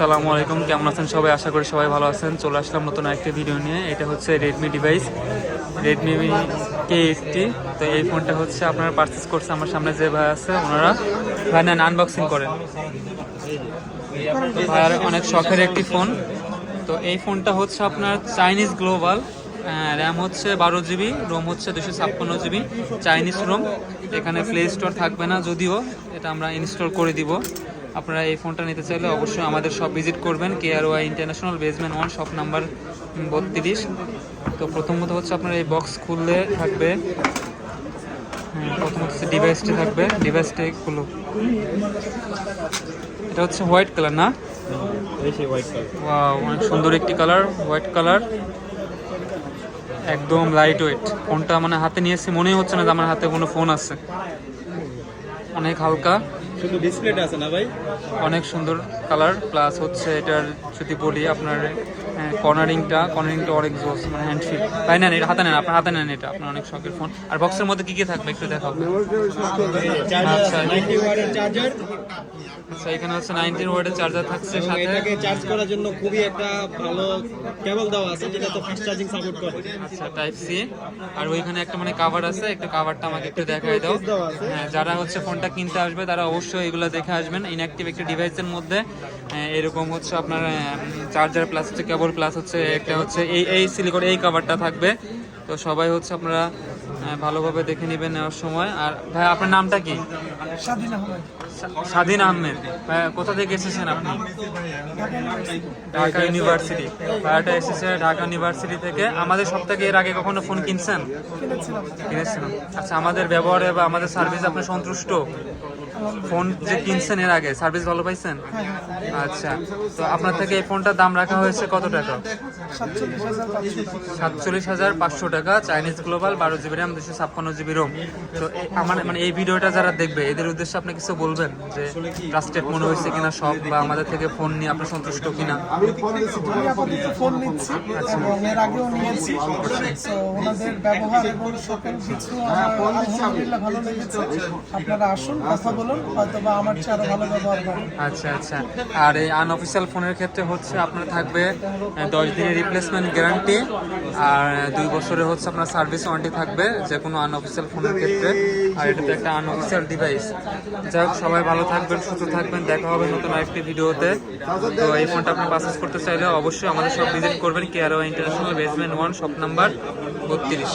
আসসালামু আলাইকুম, কেমন আছেন সবাই? আশা করি সবাই ভালো আছেন। চলে আসলাম নতুন একটা ভিডিও নিয়ে। এটা হচ্ছে Redmi device Redmi K eighty তো এই ফোনটা হচ্ছে আপনারা পারচেস করছে আমার সামনে যে ভাই আছে, ওনারা। ভাই, নেন আনবক্সিং করেন। ভাইয়ার অনেক শখের একটি ফোন তো এই ফোনটা হচ্ছে আপনার চাইনিজ গ্লোবাল র্যাম হচ্ছে বারো জিবি রোম হচ্ছে দুশো ছাপ্পান্ন জিবি চাইনিজ রোম এখানে প্লে স্টোর থাকবে না, যদিও। এটা আমরা ইনস্টল করে দিব। আপনারা এই ফোনটা নিতে চাইলে অবশ্যই আমাদের সব ভিজিট করবেন K R Y International basement one shop number বত্রিশ। তো প্রথমত হচ্ছে আপনার এই বক্স খুললে থাকবে হ্যাঁ, প্রথমত হচ্ছে ডিভাইসটি থাকবে ডিভাইসটি খুলো। এটা হচ্ছে হোয়াইট কালার না? ওয়াও অনেক সুন্দর একটি কালার হোয়াইট কালার একদম লাইট ওয়েট ফোনটা মানে হাতে নিয়ে নিয়েছি মনেই হচ্ছে না যে আমার হাতে কোনো ফোন আছে। অনেক হালকা। শুধু ডিসপ্লেটা আছে না ভাই? অনেক সুন্দর। কালার প্লাস হচ্ছে এটার যদি বলি আপনার কর্নারিংটা কর্নারিংটা অনেক জোস মানে হ্যান্ডফিল তাই নেন এটা হাতে নেন আপনার হাতে নেন এটা আপনার অনেক শখের ফোন আর বক্সের মধ্যে কি কি থাকবে একটু চার্জার আচ্ছা। আছে 90 ওয়াটের চার্জার আচ্ছা এখানে হচ্ছে নাইনটিন ওয়ার্ডের চার্জার থাকছে সাথে। এটাকে চার্জ করার জন্য খুবই একটা ভালো কেবল দেওয়া আছে যেটা তো ফাস্ট চার্জিং সাপোর্ট করে। আচ্ছা টাইপ সি আর ওইখানে একটা মানে কাভার আছে একটু কাভারটা আমাকে একটু দেখাই দাও। হ্যাঁ যারা হচ্ছে ফোনটা কিনতে আসবে তারা অবশ্যই এগুলো দেখে আসবেন। ইনঅ্যাক্টিভ একটি ডিভাইসের মধ্যে। এরকম হচ্ছে আপনার চার্জার প্লাস হচ্ছে কেবল প্লাস হচ্ছে, একটা হচ্ছে এই এই সিলিকন এই কাভারটা থাকবে। তো সবাই হচ্ছে আপনারা ভালোভাবে দেখে নেবেন নেওয়ার সময়। আর ভাই আপনার নামটা কি? স্বা- স্বাধীন আহমেদ। ভাই কোথা থেকে এসেছেন আপনি? ঢাকা ইউনিভার্সিটি। ভাইয়াটা এসেছে ঢাকা ইউনিভার্সিটি থেকে। আমাদের সব থেকে এর আগে কখনো ফোন কিনছেন? কিনেছিলাম। আচ্ছা আমাদের ব্যবহারে বা আমাদের সার্ভিস আপনি সন্তুষ্ট? ফোন যে কিনছেন এর আগে সার্ভিস ভালো পাইছেন? আচ্ছা তো আপনার থেকে এই ফোনটার দাম রাখা হয়েছে কত টাকা। সাতচল্লিশ হাজার পাঁচশো টাকা চাইনিজ গ্লোবাল বারো জিবি র্যাম দুশো ছাপ্পান্ন জিবি রোম। তো আমার মানে এই ভিডিওটা যারা দেখবে এদের উদ্দেশ্যে আপনি কিছু বলবেন যে ট্রাস্টেড মনে হয়েছে কিনা সব বা আমাদের থেকে ফোন নিয়ে আপনি সন্তুষ্ট কিনা? আমি ফোন নিচ্ছি এবং এর আগেও নিয়েছি। ওনাদের ব্যবহার এবং সকল কিছু আলহামদুলিল্লাহ ভালো লেগেছে। আপনারা আসুন কথা বলুন হয়তো বা আমার চেয়ে আরও ভালো ব্যবহার করবেন আচ্ছা আচ্ছা। আর এই আনঅফিসিয়াল ফোনের ক্ষেত্রে হচ্ছে আপনার থাকবে দশ দিনের রিপ্লেসমেন্ট গ্যারান্টি আর দুই বছরে হচ্ছে আপনার সার্ভিস ওয়ারেন্টি থাকবে। যে কোনো আনঅফিসিয়াল ফোনের ক্ষেত্রে, আর এটা তো একটা আনঅফিসিয়াল ডিভাইস যাই হোক, সবাই ভালো থাকবেন, সুস্থ থাকবেন, দেখা হবে নতুন আরেকটি ভিডিওতে। তো এই ফোনটা আপনি পারচেস করতে চাইলে অবশ্যই আমাদের সব ভিজিট করবেন Cairo International basement one shop number বত্রিশ।